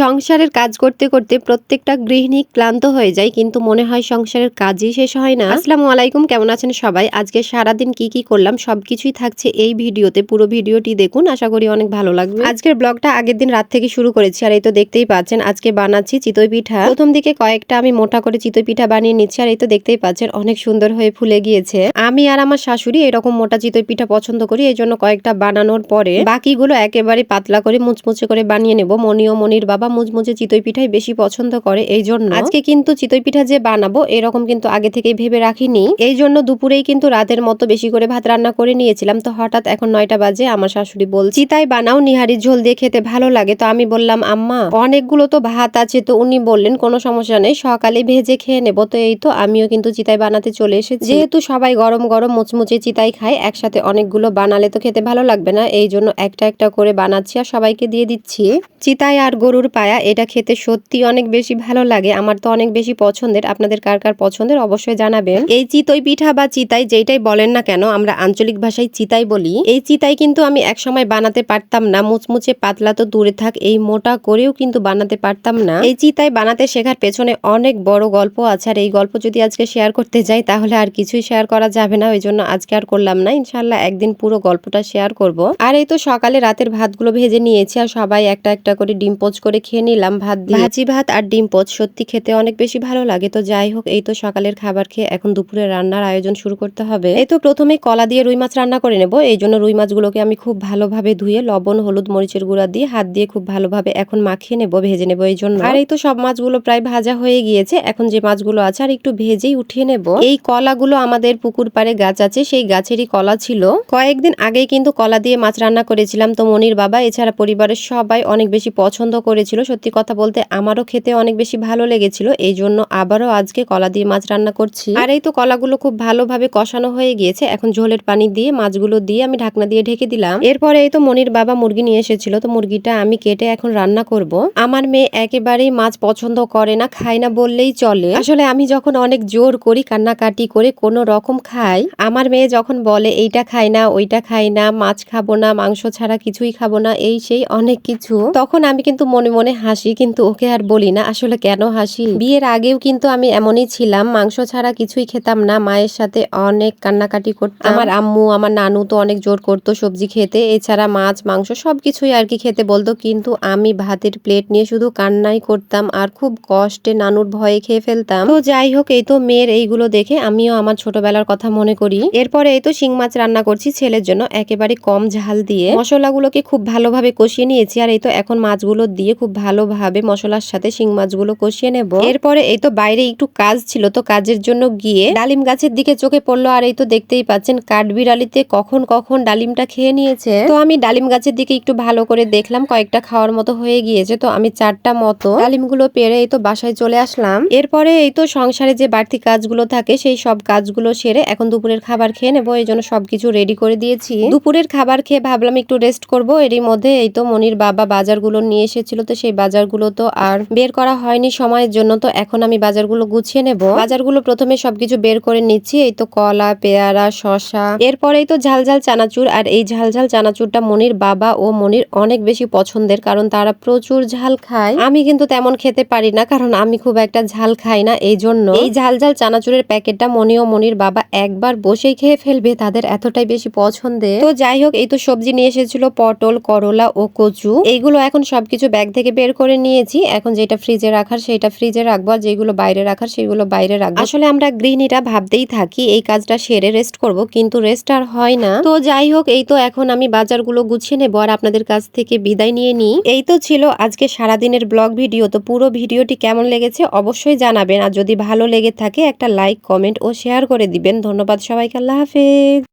সংসারের কাজ করতে করতে প্রত্যেকটা গৃহিণী ক্লান্ত হয়ে যায়, কিন্তু মনে হয় সংসারের কাজই শেষ হয় না। আসসালামু আলাইকুম, কেমন আছেন সবাই? আজকে সারাদিন কি কি করলাম সবকিছুই থাকছে এই ভিডিওতে। পুরো ভিডিওটি দেখুন, আশা করি অনেক ভালো লাগবে। আজকের ব্লগটা আগের দিন রাত থেকে শুরু করেছি, আর এই তো দেখতেই পাচ্ছেন, আজকে বানাচ্ছি চিতই পিঠা। প্রথম দিকে কয়েকটা আমি মোটা করে চিতই পিঠা বানিয়ে নিচ্ছি, আর এই তো দেখতেই পাচ্ছেন, অনেক সুন্দর হয়ে ফুলে গিয়েছে। আমি আর আমার শাশুড়ি এরকম মোটা চিতই পিঠা পছন্দ করি, এই জন্য কয়েকটা বানানোর পরে বাকিগুলো একেবারে পাতলা করে মুচমুচে করে বানিয়ে নেব। মনি ও মনির বাবা মুচমুচে চিতই পিঠাই বেশি পছন্দ করে এই জন্য আজকে কিন্তু চিতই পিঠা যে বানাবো, এরকম কিন্তু আগে থেকেই ভেবে রাখিনি। এই জন্য দুপুরেই কিন্তু রাতের মতো বেশি করে ভাত রান্না করে নিয়েছিলাম। তো হঠাৎ এখন নয়টা বাজে, আমার শাশুড়ি বল চিতাই বানাও, নিহারির ঝোল দিয়ে খেতে ভালো লাগে। তো আমি বললাম, আম্মা, অনেকগুলো তো ভাত আছে। তো উনি বললেন, কোনো সমস্যা নেই, সকালে ভেজে খেয়ে নেব। তো এই তো আমিও কিন্তু চিতাই বানাতে চলে এসেছি। যেহেতু সবাই গরম গরম মুচমুচে চিতাই খায়, একসাথে অনেকগুলো বানালে তো খেতে ভালো লাগবে না। এই জন্য একটা একটা করে বানাচ্ছি আর সবাইকে দিয়ে দিচ্ছি। চিতাই আর গরুর পায়া, এটা খেতে সত্যি অনেক বেশি ভালো লাগে। আমার তো অনেক বেশি পছন্দের। আপনাদের কার কার পছন্দের অবশ্যই জানাবেন। এই চিতই পিঠা বা চিতাই যেটাই বলেন না কেন, আমরা আঞ্চলিক ভাষায় চিতাই বলি। এই চিতাই কিন্তু আমি একসময় বানাতে পারতাম না। মুচমুচে পাতলা তো দূরে থাক, এই মোটা করেও কিন্তু বানাতে পারতাম না। এই চিতাই বানাতে শেখার পেছনে অনেক বড় গল্প আছে। আর এই গল্প যদি আজকে শেয়ার করতে যাই, তাহলে আর কিছুই শেয়ার করা যাবে না। ওই জন্য আজকে আর করলাম না। ইনশাল্লাহ একদিন পুরো গল্পটা শেয়ার করব। আর এই তো সকালে রাতের ভাতগুলো ভেজে নিয়েছি। আর সবাই একটা একটা করে ডিম পোচ করে খেয়ে নিলাম ভাত দিয়ে। ভাজি ভাত আর ডিম পোচ সত্যি খেতে অনেক বেশি ভালো লাগে। তো যাই হোক এই তো সকালের খাবার খেয়ে এখন দুপুরে রান্নার আয়োজন শুরু করতে হবে। এই তো প্রথমে কলা দিয়ে রুই মাছ রান্না করে নেব। এই জন্য রুই মাছগুলোকে আমি খুব ভালোভাবে ধুয়ে লবণ হলুদ মরিচের গুঁড়া দিয়ে হাত দিয়ে খুব ভালোভাবে এখন মাখিয়ে নেব ভেজে নেব এই জন্য। আর এই তো সব মাছগুলো প্রায় ভাজা হয়ে গিয়েছে। এখন যে মাছগুলো আছে আর একটু ভেজেই উঠিয়ে নেব। এই কলাগুলো আমাদের পুকুর পাড়ে গাছ আছে সেই গাছেরই কলা ছিল। কয়েকদিন আগেই কিন্তু কলা দিয়ে মাছ রান্না করেছিলাম। তো মনির বাবা এছাড়া পরিবারের সবাই অনেক বেশি পছন্দ করেছিল। সত্যি কথা বলতে আমারও খেতে অনেক বেশি ভালো লেগেছিল এই জন্য আবারও আজকে কলা দিয়ে মাছ রান্না করছি। আর এই তো কলাগুলো খুব ভালোভাবে কষানো হয়ে গিয়েছে, এখন ঝোলের পানি দিয়ে মাছগুলো দিয়ে আমি ঢাকনা দিয়ে ঢেকে দিলাম। এরপরে এই তো মনির বাবা মুরগি নিয়ে এসেছিল, তো মুরগিটা আমি কেটে এখন রান্না করব। আমার মেয়ে একেবারেই মাছ পছন্দ করে না, খায় না বললেই চলে। আসলে আমি যখন অনেক জোর করি, কান্নাকাটি করে কোনো রকম খাই, আমার মেয়ে যখন বলে, এইটা খাই না, ওইটা খাই না, মাছ খাব না, মাংস ছাড়া কিছুই খাব না, এই সেই অনেক কিছু, তখন আমি কিন্তু মনে মনে হাসি, কিন্তু ওকে আর বলি না। আসলে কেন হাসি? বিয়ের আগেও কিন্তু আমি এমনই ছিলাম। মাংস ছাড়া কিছুই খেতাম না। মায়ের সাথে অনেক কান্নাকাটি করতাম। আমার আম্মু, আমার নানু তো অনেক জোর করতো সবজি খেতে। এছাড়া মাছ, মাংস সব কিছুই আর কি খেতে বলতো। কিন্তু আমি ভাতের প্লেট নিয়ে শুধু কান্নাই করতাম আর খুব কষ্টে নানুর ভয়ে খেয়ে ফেলতাম। তো যাই হোক, এই তো মেয়ের এইগুলো দেখে আমিও আমার ছোটবেলার কথা মনে করি। এরপরে এই তো শিং মাছ রান্না করছি ছেলের জন্য। একেবারে কম ঝাল দিয়ে। মশলাগুলোকে খুব ভালোভাবে কষিয়ে নিয়েছি আর এই তো এখন মাছগুলো দিয়ে খুব ভালোভাবে মশলার সাথে শিং মাছগুলো কষিয়ে নেব। এরপরে এই তো বাইরে একটু কাজ ছিল, তো কাজের জন্য গিয়ে ডালিম গাছের দিকে চোখে পড়ল, আর এই তো দেখতেই পাচ্ছেন কাঠবিড়ালিতে কখন কখন ডালিমটা খেয়ে নিয়েছে। তো আমি ডালিম গাছের দিকে একটু ভালো করে দেখলাম, কয়েকটা খাওয়ার মতো হয়ে গিয়েছে, তো আমি চারটা মতো ডালিমগুলো পেরে এই তো বাসায় চলে আসলাম। এরপরে এই তো সংসারে যে বাড়তি কাজগুলো থাকে, সেই সব কাজগুলো সেরে এখন দুপুরের খাবার খেয়ে নেব, এই জন্য সবকিছু রেডি করে দিয়েছি। দুপুরের খাবার খেয়ে ভাবলাম একটু রেস্ট করব, এরই মধ্যে এই তো মনির বাবা বাজারগুলো নিয়ে এসেছিল, তো সেই বাজারগুলো তো আর বের করা হয়নি সময়ের জন্য, তো এখন আমি বাজারগুলো গুছিয়ে নেব। বাজারগুলো প্রথমে সবকিছু বের করে নিচ্ছি, এই তো কলা, পেয়ারা শশা এরপরেই তো ঝালঝাল চানাচুর, আর এই ঝালঝাল চানাচুরটা মনির বাবা ও মনির অনেক বেশি পছন্দের, কারণ তারা প্রচুর ঝাল খায়। আমি কিন্তু তেমন খেতে পারি না, কারণ আমি খুব একটা ঝাল খাই না, এই জন্য এই ঝাল ঝাল চানাচুরের প্যাকেটটা মনি ও মনির বাবা একবার বসেই খেয়ে ফেলবে, তাদের এতটাই বেশি পছন্দের। তো যাই হোক, এই তো সবজি নিয়ে এসেছিল পটল, করলা ও কচু। এইগুলো এখন সবকিছু ব্যাগ থেকে বের করে নিয়েছি। এখন যেটা ফ্রিজে রাখার সেটা ফ্রিজে রাখব, আর যেগুলো বাইরে রাখার সেগুলো বাইরে রাখব। আসলে আমরা গৃহিণীরা ভাবতেই থাকি, এই কাজটা সেরে রেস্ট করব, কিন্তু রেস্ট আর হয় না। তো যাই হোক, এই তো এখন আমি বাজারগুলো গুছিয়ে নেব, আর আপনাদের কাছ থেকে বিদায় নিয়ে নিই। এই তো ছিল আজকে সারাদিনের ব্লগ ভিডিও, তো পুরো ভিডিওটি কেমন লেগেছে অবশ্যই জানাবেন, আর যদি ভালো লেগে থাকে একটা লাইক কমেন্ট ও শেয়ার করে দিবেন। ধন্যবাদ সবাইকে, আল্লাহ হাফেজ।